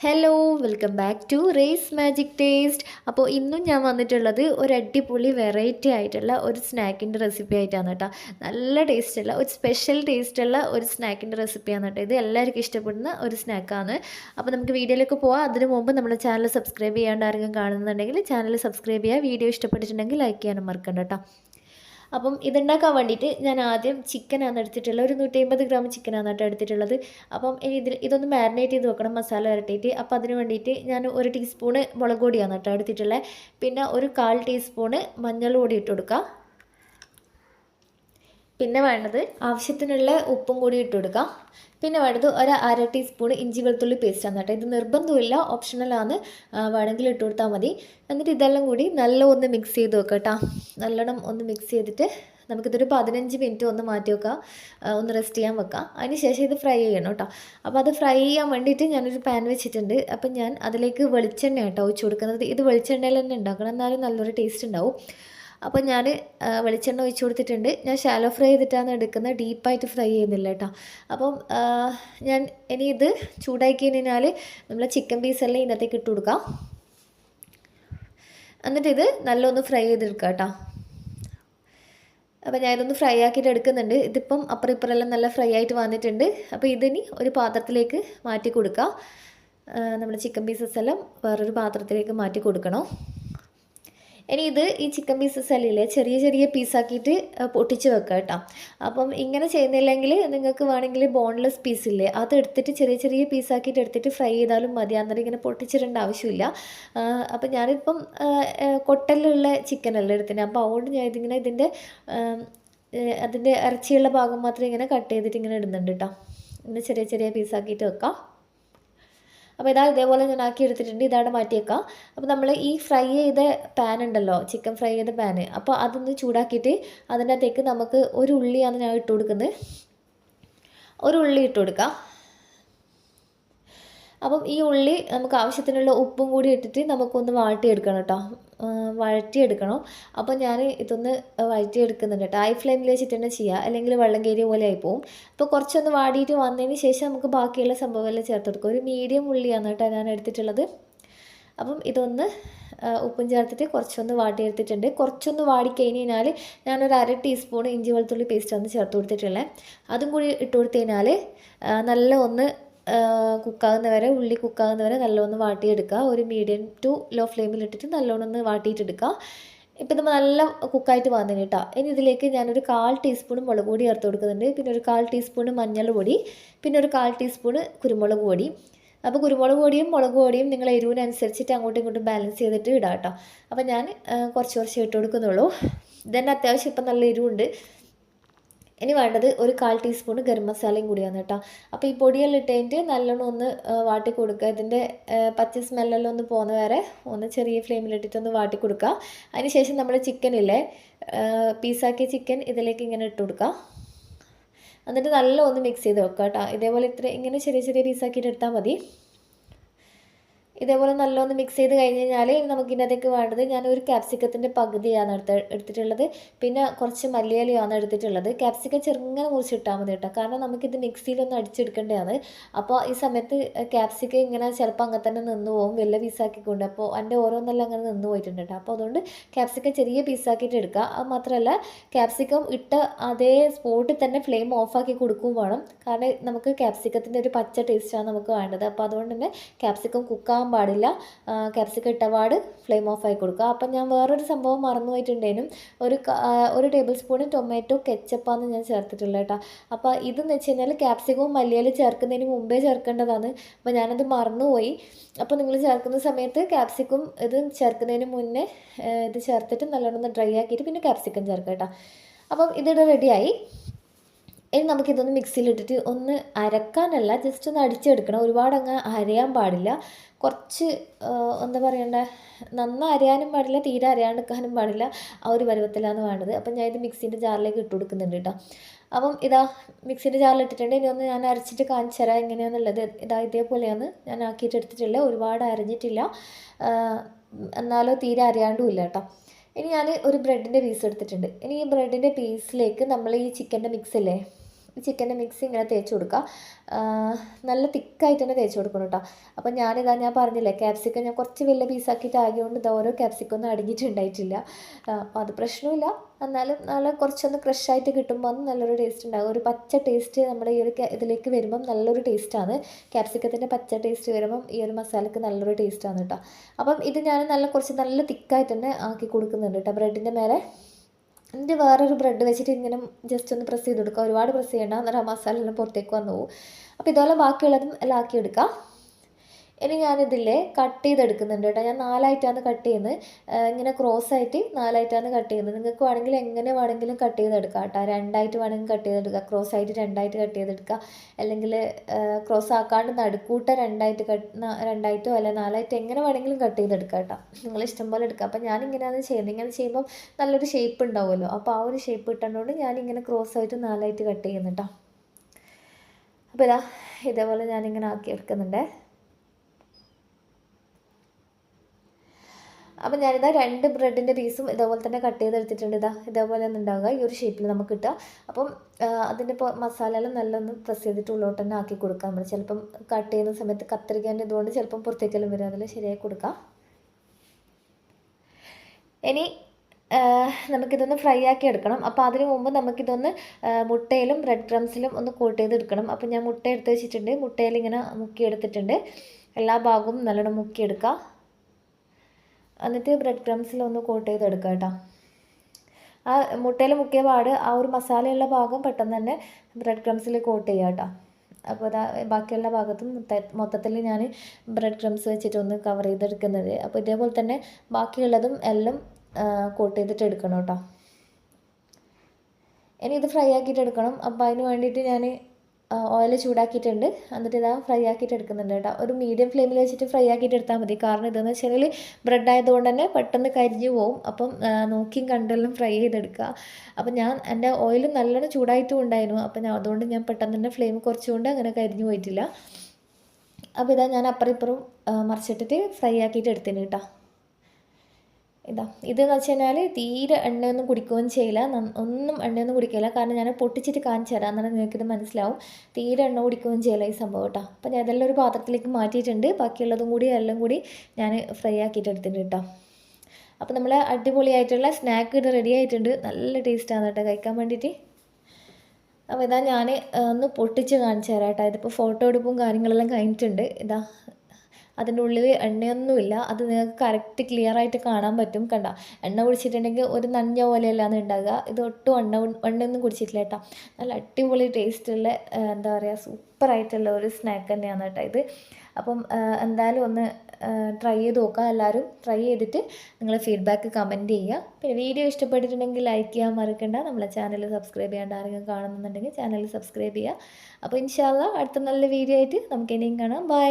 Hello welcome back to race magic taste അപ്പോൾ ഇന്നും ഞാൻ വന്നിട്ടുള്ളത് ഒരു അടിപൊളി വെറൈറ്റി ആയിട്ടുള്ള ഒരു സ്നാക്കിന്റെ റെസിപ്പി ആയിട്ടാണ് കേട്ടോ. നല്ല ടേസ്റ്റുള്ള ഒരു സ്പെഷ്യൽ ടേസ്റ്റുള്ള ഒരു സ്നാക്കിന്റെ റെസിപ്പിയാണ് കേട്ടോ. ഇത് എല്ലാവർക്കും ഇഷ്ടപ്പെടുന്ന ഒരു സ്നാക്കാണ് അപ്പോൾ നമുക്ക് വീഡിയോയിലേക്ക് പോവാം. അതിന് മുമ്പ് നമ്മുടെ ചാനൽ സബ്സ്ക്രൈബ് ചെയ്യാണ്ട് ആരെങ്കിലും കാണുന്നുണ്ടെങ്കിൽ ചാനൽ സബ്സ്ക്രൈബ് ചെയ്യുക. വീഡിയോ ഇഷ്ടപ്പെട്ടിട്ടുണ്ടെങ്കിൽ ലൈക്ക് ചെയ്യാനും മറക്കണ്ട കേട്ടോ. അപ്പം ഇതുണ്ടാക്കാൻ വേണ്ടിയിട്ട് ഞാൻ ആദ്യം ചിക്കനാണ് എടുത്തിട്ടുള്ളത്. ഒരു നൂറ്റി അമ്പത് ഗ്രാം ചിക്കനാണ് എടുത്തിട്ടുള്ളത്. അപ്പം ഇതിൽ ഇതൊന്ന് മാരിനേറ്റ് ചെയ്ത് വെക്കണം മസാല വരട്ടിയിട്ട്. അപ്പോൾ അതിന് വേണ്ടിയിട്ട് ഞാൻ ഒരു ടീസ്പൂണ് മുളക് പൊടിയാണ് കേട്ടോ എടുത്തിട്ടുള്ളത്. പിന്നെ ഒരു കാൽ ടീസ്പൂണ് മഞ്ഞൾ പൊടി ഇട്ട് കൊടുക്കുക. പിന്നെ വേണ്ടത് ആവശ്യത്തിനുള്ള ഉപ്പും കൂടി ഇട്ട് കൊടുക്കാം. പിന്നെ വേണ്ടത് ഒരു അര ടീസ്പൂൺ ഇഞ്ചി വെളുത്തുള്ളി പേസ്റ്റ് ആണ് കേട്ടോ. ഇത് നിർബന്ധമില്ല ഓപ്ഷണലാണ് വേണമെങ്കിൽ ഇട്ട് കൊടുത്താൽ മതി. എന്നിട്ട് ഇതെല്ലാം കൂടി നല്ല ഒന്ന് മിക്സ് ചെയ്ത് വെക്കുക കേട്ടോ. നല്ലോണം ഒന്ന് മിക്സ് ചെയ്തിട്ട് നമുക്കിതൊരു പതിനഞ്ച് മിനിറ്റ് ഒന്ന് മാറ്റി വെക്കാം. ഒന്ന് റെസ്റ്റ് ചെയ്യാൻ വെക്കാം. അതിന് ശേഷം ഇത് ഫ്രൈ ചെയ്യണം കേട്ടോ. അപ്പോൾ അത് ഫ്രൈ ചെയ്യാൻ വേണ്ടിയിട്ട് ഞാനൊരു പാൻ വെച്ചിട്ടുണ്ട്. അപ്പം ഞാൻ അതിലേക്ക് വെളിച്ചെണ്ണ കേട്ടോ ഒഴിച്ച് കൊടുക്കുന്നത്. ഇത് വെളിച്ചെണ്ണയിൽ തന്നെ ഉണ്ടാക്കണം. എന്നാലും നല്ലൊരു ടേസ്റ്റ് ഉണ്ടാവും. അപ്പോൾ ഞാൻ വെളിച്ചെണ്ണ ഒഴിച്ച് കൊടുത്തിട്ടുണ്ട്. ഞാൻ ഷാലോ ഫ്രൈ ചെയ്തിട്ടാണ് എടുക്കുന്നത്. ഡീപ്പായിട്ട് ഫ്രൈ ചെയ്യുന്നില്ല കേട്ടോ. അപ്പം ഞാൻ ഇനി ഇത് ചൂടാക്കി കഴിഞ്ഞാൽ നമ്മൾ ചിക്കൻ പീസെല്ലാം ഇതിനകത്തേക്ക് ഇട്ട് കൊടുക്കാം. എന്നിട്ട് ഇത് നല്ലൊന്ന് ഫ്രൈ ചെയ്തെടുക്കാം കേട്ടോ. അപ്പോൾ ഞാനിതൊന്ന് ഫ്രൈ ആക്കിയിട്ട് എടുക്കുന്നുണ്ട്. ഇതിപ്പം അപ്പുറം ഇപ്പുറമെല്ലാം നല്ല ഫ്രൈ ആയിട്ട് വന്നിട്ടുണ്ട്. അപ്പോൾ ഇതിനി ഒരു പാത്രത്തിലേക്ക് മാറ്റി കൊടുക്കുക നമ്മുടെ ചിക്കൻ പീസസ് എല്ലാം വേറൊരു പാത്രത്തിലേക്ക് മാറ്റി കൊടുക്കണം. ഇനി ഇത് ഈ ചിക്കൻ പീസസ് അല്ലേ ചെറിയ ചെറിയ പീസാക്കിയിട്ട് പൊട്ടിച്ച് വെക്കുക കേട്ടോ. അപ്പം ഇങ്ങനെ ചെയ്യുന്നില്ലെങ്കിൽ നിങ്ങൾക്ക് വേണമെങ്കിൽ ബോൺലെസ് പീസില്ലേ അത് എടുത്തിട്ട് ചെറിയ ചെറിയ പീസാക്കിയിട്ട് എടുത്തിട്ട് ഫ്രൈ ചെയ്താലും മതി. അന്നേരം ഇങ്ങനെ പൊട്ടിച്ചിടേണ്ട ആവശ്യമില്ല. അപ്പം ഞാനിപ്പം കൊട്ടലിലുള്ള ചിക്കനല്ല എടുത്തിന്. അപ്പോൾ അതുകൊണ്ട് ഞാൻ ഇതിങ്ങനെ ഇതിന്റെ അതിന്റെ ഇറച്ചിയുള്ള ഭാഗം മാത്രം ഇങ്ങനെ കട്ട് ചെയ്തിട്ട് ഇങ്ങനെ ഇടുന്നുണ്ട് കേട്ടോ. ഇങ്ങനെ ചെറിയ ചെറിയ പീസാക്കിയിട്ട് വെക്കാം. അപ്പോൾ ഇതാ ഇതേപോലെ ഞാൻ ആക്കി എടുത്തിട്ടുണ്ട്. ഇതാണ് മാറ്റിയേക്കാം. അപ്പോൾ നമ്മൾ ഈ ഫ്രൈ ചെയ്ത പാൻ ഉണ്ടല്ലോ ചിക്കൻ ഫ്രൈ ചെയ്ത പാൻ അപ്പോൾ അതൊന്ന് ചൂടാക്കിയിട്ട് അതിന്റെ അകത്തേക്ക് നമുക്ക് ഒരു ഉള്ളിയാണ് ഞാൻ ഇട്ട് കൊടുക്കുന്നത്. ഒരു ഉള്ളി ഇട്ട് കൊടുക്കാം. അപ്പം ഈ ഉള്ളി നമുക്ക് ആവശ്യത്തിനുള്ള ഉപ്പും കൂടി ഇട്ടിട്ട് നമുക്കൊന്ന് വാട്ടിയെടുക്കണം കേട്ടോ. വഴറ്റിയെടുക്കണം. അപ്പോൾ ഞാൻ ഇതൊന്ന് വഴറ്റിയെടുക്കുന്നുണ്ട് കേട്ടോ. ഹൈ ഫ്ലെയിമിൽ വെച്ചിട്ട് തന്നെ ചെയ്യുക അല്ലെങ്കിൽ വെള്ളം കയറിയ പോലെ ആയി ആയിപ്പോവും. അപ്പോൾ കുറച്ചൊന്ന് വാടിയിട്ട് വന്നതിന് ശേഷം നമുക്ക് ബാക്കിയുള്ള സംഭവമെല്ലാം ചേർത്ത് കൊടുക്കുക ഒരു മീഡിയം ഉള്ളിയാണ് കേട്ടോ ഞാൻ എടുത്തിട്ടുള്ളത്. അപ്പം ഇതൊന്ന് ഉപ്പും ചേർത്തിട്ട് കുറച്ചൊന്ന് വാട്ടിയെടുത്തിട്ടുണ്ട്. കുറച്ചൊന്ന് വാടിക്കഴിഞ്ഞ് കഴിഞ്ഞാൽ ഞാനൊരു അര ടീസ്പൂൺ ഇഞ്ചി വെളുത്തുള്ളി പേസ്റ്റ് ഒന്ന് ചേർത്ത് കൊടുത്തിട്ടുള്ളത്. അതും കൂടി ഇട്ട് കൊടുത്തു കഴിഞ്ഞാൽ നല്ല ഒന്ന് കുക്കാകുന്ന വരെ ഉള്ളി കുക്കാകുന്ന വരെ നല്ലോണം വാട്ടിയെടുക്കുക. ഒരു മീഡിയം ടു ലോ ഫ്ലെയിമിൽ ഇട്ടിട്ട് നല്ലോണം ഒന്ന് വാട്ടിയിട്ടെടുക്കുക. ഇപ്പം നമ്മൾ നല്ല കുക്കായിട്ട് വന്നിന് കേട്ടോ ഇനി ഇതിലേക്ക് ഞാനൊരു കാൽ ടീസ്പൂൺ മുളക് പൊടി ചേർത്ത് കൊടുക്കുന്നുണ്ട്. പിന്നെ ഒരു കാൽ ടീസ്പൂൺ മഞ്ഞൾ പൊടി. പിന്നെ ഒരു കാൽ ടീസ്പൂൺ കുരുമുളക് പൊടി. അപ്പോൾ കുരുമുളക് പൊടിയും മുളക് പൊടിയും നിങ്ങൾ എരിവിനനുസരിച്ചിട്ട് അങ്ങോട്ടും ഇങ്ങോട്ടും ബാലൻസ് ചെയ്തിട്ട് ഇടാം കേട്ടോ അപ്പോൾ ഞാൻ കുറച്ച് കുറച്ച് ഇട്ട് കൊടുക്കുന്നുള്ളൂ. ഇതന്നെ അത്യാവശ്യം ഇപ്പം നല്ല എരിവുണ്ട്. ഇനി വേണ്ടത് ഒരു കാൽ ടീസ്പൂൺ ഗരം മസാലയും കൂടിയാണ് കേട്ടോ. അപ്പോൾ ഈ പൊടിയെല്ലാം ഇട്ടതിന്റെ നല്ലോണം ഒന്ന് വാട്ടി കൊടുക്കുക. ഇതിന്റെ പച്ച സ്മെല്ലെല്ലാം ഒന്ന് പോകുന്ന വരെ ഒന്ന് ചെറിയ ഫ്ലെയിമിലിട്ടിട്ട് ഒന്ന് വാട്ടി കൊടുക്കുക. അതിനുശേഷം നമ്മൾ ചിക്കനില്ലേ പീസാക്കിയ ചിക്കൻ ഇതിലേക്ക് ഇങ്ങനെ ഇട്ട് കൊടുക്കുക. എന്നിട്ട് നല്ല ഒന്ന് മിക്സ് ചെയ്ത് വെക്കുക കേട്ടോ. ഇതേപോലെ ഇത്ര ഇങ്ങനെ ചെറിയ ചെറിയ പീസാക്കിയിട്ട് എടുത്താൽ മതി. ഇതേപോലെ നല്ലോണം മിക്സ് ചെയ്ത് കഴിഞ്ഞ് കഴിഞ്ഞാൽ നമുക്ക് ഇതിനകത്തേക്ക് വേണ്ടത് ഞാൻ ഒരു ക്യാപ്സിക്കത്തിന്റെ പകുതിയാണ് എടുത്ത് എടുത്തിട്ടുള്ളത്. പിന്നെ കുറച്ച് മല്ലിയിലയാണ് എടുത്തിട്ടുള്ളത്. ക്യാപ്സിക്കം ചെറുങ്ങനെ മുറിച്ചിട്ടാൽ മതി കേട്ടോ. കാരണം നമുക്കിത് മിക്സിയിലൊന്ന് അടിച്ചെടുക്കേണ്ടതാണ്. അപ്പോൾ ഈ സമയത്ത് ക്യാപ്സിക്കം ഇങ്ങനെ ചിലപ്പോൾ അങ്ങനെ തന്നെ നിന്ന് പോകും വലിയ പീസാക്കിക്കൊണ്ട് അപ്പോൾ എന്റെ ഓരോന്നെല്ലാം അങ്ങനെ നിന്ന് പോയിട്ടുണ്ട് കേട്ടോ. അപ്പോൾ അതുകൊണ്ട് ക്യാപ്സിക്കം ചെറിയ പീസാക്കിയിട്ട് എടുക്കുക. അത് മാത്രമല്ല ക്യാപ്സിക്കം ഇട്ട് അതേ സ്പോട്ടിൽ തന്നെ ഫ്ലെയിം ഓഫാക്കി കൊടുക്കുകയും വേണം. കാരണം നമുക്ക് ക്യാപ്സിക്കത്തിന്റെ ഒരു പച്ച ടേസ്റ്റാണ് നമുക്ക് വേണ്ടത്. അപ്പോൾ അതുകൊണ്ട് തന്നെ ക്യാപ്സിക്കം കുക്കാൻ ആവാൻ പാടില്ല. ക്യാപ്സിക്കം ഇട്ടപാട് ഫ്ലെയിം ഓഫ് ആയി കൊടുക്കുക. അപ്പം ഞാൻ വേറൊരു സംഭവം മറന്നു പോയിട്ടുണ്ടേനും ഒരു ഒരു ടേബിൾ സ്പൂൺ ടൊമാറ്റോ കെച്ചപ്പാണ് ഞാൻ ചേർത്തിട്ടുള്ളത് കേട്ടോ. അപ്പോൾ ഇതെന്ന് വെച്ച് കഴിഞ്ഞാൽ ക്യാപ്സിക്കവും മല്ലിയാലും ചേർക്കുന്നതിന് മുമ്പേ ചേർക്കേണ്ടതാണ്. അപ്പോൾ ഞാനത് മറന്നുപോയി. അപ്പോൾ നിങ്ങൾ ചേർക്കുന്ന സമയത്ത് ക്യാപ്സിക്കും ഇത് ചേർക്കുന്നതിന് മുന്നേ ഇത് ചേർത്തിട്ട് നല്ലോണം ഡ്രൈ ആക്കിയിട്ട് പിന്നെ ക്യാപ്സിക്കം ചേർക്കാം കേട്ടോ. അപ്പം ഇതിവിടെ റെഡിയായി ഇനി നമുക്കിതൊന്ന് മിക്സിയിലിട്ടിട്ട് ഒന്ന് അരക്കാനല്ല ജസ്റ്റ് ഒന്ന് അടിച്ചെടുക്കണം. ഒരുപാട് അങ്ങ് അരയാൻ പാടില്ല. കുറച്ച് എന്താ പറയണ്ട നന്നായി അരയാനും പാടില്ല തീരെ അരയാണ്ടിരിക്കാനും പാടില്ല. ആ ഒരു പരുവത്തിലാണ് വേണ്ടത്. അപ്പം ഞാൻ ഇത് മിക്സിന്റെ ജാറിലേക്ക് ഇട്ട് കൊടുക്കുന്നുണ്ട് കേട്ടോ. അപ്പം ഇതാ മിക്സിന്റെ ജാറിൽ ഇട്ടിട്ടുണ്ട് ഇനി ഒന്ന് ഞാൻ അരച്ചിട്ട് കാണിച്ചു തരാം എങ്ങനെയാണെന്നുള്ളത് ഇതാ ഇതേപോലെയാണ്. ഞാൻ ആക്കിയിട്ട് എടുത്തിട്ടില്ല. ഒരുപാട് അരഞ്ഞിട്ടില്ല. എന്നാലോ തീരെ അരയാണ്ടുമില്ല കേട്ടോ. ഇനി ഞാൻ ഒരു ബ്രെഡിന്റെ പീസ് എടുത്തിട്ടുണ്ട്. ഇനി ഈ ബ്രെഡിന്റെ പീസിലേക്ക് നമ്മൾ ഈ ചിക്കന്റെ മിക്സ് ഇല്ലേ? ചിക്കന്റെ മിക്സ് ഇങ്ങനെ തേച്ച് കൊടുക്കുക. നല്ല തിക്കായിട്ട് തന്നെ തേച്ച് കൊടുക്കണം കേട്ടോ. അപ്പം ഞാനിതാ ഞാൻ പറഞ്ഞില്ലേ ക്യാപ്സിക്കം ഞാൻ കുറച്ച് വലിയ പീസാക്കിയിട്ട് ആയതുകൊണ്ട് ഇത് ഓരോ ക്യാപ്സിക്കം ഒന്നും അടങ്ങിയിട്ടുണ്ടായിട്ടില്ല. അപ്പോൾ അത് പ്രശ്നമില്ല. എന്നാലും നല്ല കുറച്ചൊന്ന് ക്രഷായിട്ട് കിട്ടുമ്പോൾ നല്ലൊരു ടേസ്റ്റ് ഉണ്ടാകും. ഒരു പച്ച ടേസ്റ്റ് നമ്മുടെ ഈ ഒരു ഇതിലേക്ക് വരുമ്പം നല്ലൊരു ടേസ്റ്റാണ് ക്യാപ്സിക്കത്തിന്റെ പച്ച ടേസ്റ്റ് വരുമ്പം ഈ ഒരു മസാലയ്ക്ക് നല്ലൊരു ടേസ്റ്റാണ് കേട്ടോ. അപ്പം ഇത് ഞാൻ നല്ല കുറച്ച് നല്ല തിക്കായിട്ട് തന്നെ ആക്കി കൊടുക്കുന്നുണ്ട് കേട്ടോ. ബ്രെഡിന്റെ മേലെ. എന്നിട്ട് വേറൊരു ബ്രെഡ് വെച്ചിട്ട് ഇങ്ങനെ ജസ്റ്റ് ഒന്ന് പ്രസ് ചെയ്ത് കൊടുക്കുക ഒരുപാട് പ്രസ് ചെയ്യണ്ട. അന്നേരം ആ മസാല എല്ലാം പുറത്തേക്ക് വന്നു പോകും. അപ്പോൾ ഇതുപോലെ ബാക്കിയുള്ളതും എല്ലാം ആക്കി എടുക്കാം. ഇനി ഞാനിതില്ലേ കട്ട് ചെയ്തെടുക്കുന്നുണ്ട് കേട്ടോ. ഞാൻ നാലായിട്ടാണ് കട്ട് ചെയ്യുന്നത്. ഇങ്ങനെ ക്രോസ് ആയിട്ട് നാലായിട്ടാണ് കട്ട് ചെയ്യുന്നത്. നിങ്ങൾക്ക് വേണമെങ്കിൽ എങ്ങനെ വേണമെങ്കിലും കട്ട് ചെയ്തെടുക്കാം കേട്ടോ. രണ്ടായിട്ട് വേണമെങ്കിൽ കട്ട് ചെയ്തെടുക്കുക ക്രോസ് ആയിട്ട് രണ്ടായിട്ട് കട്ട് ചെയ്തെടുക്കുക അല്ലെങ്കിൽ ക്രോസ് ആക്കാണ്ട് നടുക്കൂട്ട രണ്ടായിട്ട് കട്ട് രണ്ടായിട്ടോ അല്ലെങ്കിൽ നാലായിട്ടോ എങ്ങനെ വേണമെങ്കിലും കട്ട് ചെയ്തെടുക്കാം കേട്ടോ. നിങ്ങൾ ഇഷ്ടം പോലെ എടുക്കുക അപ്പോൾ ഞാൻ ഇങ്ങനെയാണ് ചെയ്യുന്നത്. ഇങ്ങനെ ചെയ്യുമ്പോൾ നല്ലൊരു ഷേപ്പ് ഉണ്ടാവുമല്ലോ. അപ്പോൾ ആ ഒരു ഷേപ്പ് കിട്ടുന്നതുകൊണ്ട് ഞാനിങ്ങനെ ക്രോസ് ആയിട്ട് നാലായിട്ട് കട്ട്. ചെയ്യുന്നുട്ടോ അപ്പോൾ ഇതാ ഇതേപോലെ ഞാനിങ്ങനെ ആക്കി എടുക്കുന്നുണ്ടേ. അപ്പം ഞാനിതാ രണ്ട് ബ്രെഡിന്റെ പീസും ഇതേപോലെ തന്നെ കട്ട് ചെയ്തെടുത്തിട്ടുണ്ട്. ഇതാ ഇതേപോലെ തന്നെ ഉണ്ടാവുക. ഈ ഒരു ഷേപ്പിൽ നമുക്ക് കിട്ടുക. അപ്പം അതിന്റെ ഇപ്പോൾ മസാലയെല്ലാം നല്ലൊന്ന് പ്രസ് ചെയ്തിട്ട് ഉള്ളോട്ട് തന്നെ ആക്കി കൊടുക്കാം നമ്മൾ ചിലപ്പം കട്ട് ചെയ്യുന്ന സമയത്ത് കത്തിരിക്കേണ്ട ഇതുകൊണ്ട് ചിലപ്പം പുറത്തേക്കെല്ലാം വരും. അതിൽ ശരിയായി കൊടുക്കാം. ഇനി നമുക്കിതൊന്ന് ഫ്രൈ ആക്കി എടുക്കണം. അപ്പോൾ അതിന് മുമ്പ് നമുക്കിതൊന്ന് മുട്ടയിലും ബ്രെഡ് ക്രംസിലും ഒന്ന് കോട്ട് ചെയ്തെടുക്കണം അപ്പോൾ ഞാൻ മുട്ട എടുത്ത് വെച്ചിട്ടുണ്ട്. മുട്ടയിൽ ഇങ്ങനെ മുക്കിയെടുത്തിട്ടുണ്ട്. എല്ലാ ഭാഗവും നല്ലോണം മുക്കിയെടുക്കുക എന്നിട്ട് ബ്രെഡ് ക്രംസിലൊന്ന് കോട്ട് ചെയ്തെടുക്കുക കേട്ടോ ആ മുട്ടയിൽ മുക്കിയ പാട് ആ ഒരു മസാലയുള്ള ഭാഗം പെട്ടെന്ന് തന്നെ ബ്രെഡ് ക്രംസിൽ കോട്ട് ചെയ്യുക കേട്ടോ അപ്പോൾ അതാ ബാക്കിയുള്ള ഭാഗത്തും മൊത്തത്തിൽ ഞാൻ ബ്രെഡ് ക്രംസ് വെച്ചിട്ടൊന്ന് കവർ ചെയ്തെടുക്കുന്നത്. അപ്പോൾ ഇതേപോലെ തന്നെ ബാക്കിയുള്ളതും എല്ലാം കോട്ട് ചെയ്തിട്ട് എടുക്കണം കേട്ടോ ഇനി ഇത് ഫ്രൈ ആക്കിയിട്ട് എടുക്കണം. അപ്പോൾ അതിന് വേണ്ടിയിട്ട് ഞാൻ ഓയിൽ ചൂടാക്കിയിട്ടുണ്ട്. എന്നിട്ട് ഇതാ ഫ്രൈ ആക്കിയിട്ട് എടുക്കുന്നുണ്ട് കേട്ടോ. ഒരു മീഡിയം ഫ്ലെയിമിൽ വെച്ചിട്ട് ഫ്രൈ ആക്കിയിട്ട് എടുത്താൽ മതി. കാരണം ഇതെന്ന് വെച്ചാൽ ബ്രെഡ് ആയതുകൊണ്ട് തന്നെ പെട്ടെന്ന് കരിഞ്ഞു പോകും അപ്പം നോക്കിയും കണ്ടെല്ലാം ഫ്രൈ ചെയ്തെടുക്കുക അപ്പം ഞാൻ എന്റെ ഓയിൽ നല്ലോണം ചൂടായിട്ടും ഉണ്ടായിരുന്നു. അപ്പം ഞാൻ അതുകൊണ്ട് ഞാൻ പെട്ടെന്ന് തന്നെ ഫ്ലെയിം കുറച്ചുകൊണ്ട് അങ്ങനെ കരിഞ്ഞു പോയിട്ടില്ല. അപ്പോൾ ഇതാ ഞാൻ അപ്പുറം ഇപ്പുറം മറിച്ചിട്ടിട്ട് ഫ്രൈ ആക്കിയിട്ട് എടുത്തിന് കേട്ടോ. ഇതാ ഇതെന്ന് വെച്ച് കഴിഞ്ഞാൽ തീരെ എണ്ണയൊന്നും കുടിക്കുകയും ചെയ്യില്ല. ഒന്നും എണ്ണയൊന്നും കുടിക്കില്ല. കാരണം ഞാൻ പൊട്ടിച്ചിട്ട് കാണിച്ചു തരാം എന്നാലും നിങ്ങൾക്കിത് മനസ്സിലാവും. തീരെ എണ്ണ കുടിക്കുകയും ചെയ്യില്ല ഈ സംഭവം കേട്ടോ. അപ്പോൾ ഞാൻ ഇതെല്ലാം ഒരു പാത്രത്തിലേക്ക് മാറ്റിയിട്ടുണ്ട്. ബാക്കിയുള്ളതും കൂടി എല്ലാം കൂടി ഞാൻ ഫ്രൈ ആക്കിയിട്ട് എടുത്തിട്ടുണ്ട് കേട്ടോ. അപ്പോൾ നമ്മൾ അടിപൊളിയായിട്ടുള്ള സ്നാക്ക് ഇവിടെ റെഡി ആയിട്ടുണ്ട്. നല്ല ടേസ്റ്റാണ് കേട്ടോ കഴിക്കാൻ വേണ്ടിയിട്ട്. അപ്പോൾ ഇതാ ഞാൻ ഒന്ന് പൊട്ടിച്ച് കാണിച്ചു തരാം കേട്ടോ. ഇതിപ്പോൾ ഫോട്ടോ എടുപ്പും കാര്യങ്ങളെല്ലാം കഴിഞ്ഞിട്ടുണ്ട്. ഇതാ അതിന്റെ ഉള്ളിൽ എണ്ണയൊന്നുമില്ല. അത് നിങ്ങൾക്ക് കറക്റ്റ് ക്ലിയർ ആയിട്ട് കാണാൻ പറ്റും കണ്ട. എണ്ണ കുടിച്ചിട്ടുണ്ടെങ്കിൽ ഒരു നഞ്ഞ പോലെയല്ലാന്ന് ഉണ്ടാകുക ഇത് ഒട്ടും എണ്ണ എണ്ണയൊന്നും കുടിച്ചിട്ടില്ല കേട്ടോ. നല്ല അടിപൊളി ടേസ്റ്റുള്ള എന്താ പറയുക സൂപ്പറായിട്ടുള്ള ഒരു സ്നാക്ക് തന്നെയാണ് കേട്ടോ ഇത്. അപ്പം എന്തായാലും ഒന്ന് ട്രൈ ചെയ്ത് നോക്കുക എല്ലാവരും. ട്രൈ ചെയ്തിട്ട് നിങ്ങൾ ഫീഡ്ബാക്ക് കമന്റ് ചെയ്യുക. പിന്നെ വീഡിയോ ഇഷ്ടപ്പെട്ടിട്ടുണ്ടെങ്കിൽ ലൈക്ക് ചെയ്യാൻ മറക്കണ്ട. നമ്മളെ ചാനൽ സബ്സ്ക്രൈബ് ചെയ്യാണ്ട് ആരെങ്കിലും കാണുന്നുണ്ടെങ്കിൽ ചാനൽ സബ്സ്ക്രൈബ് ചെയ്യുക. അപ്പോൾ ഇൻഷാല്ല അടുത്ത നല്ല വീഡിയോ ആയിട്ട് നമുക്ക് ഇനിയും കാണാം. ബൈ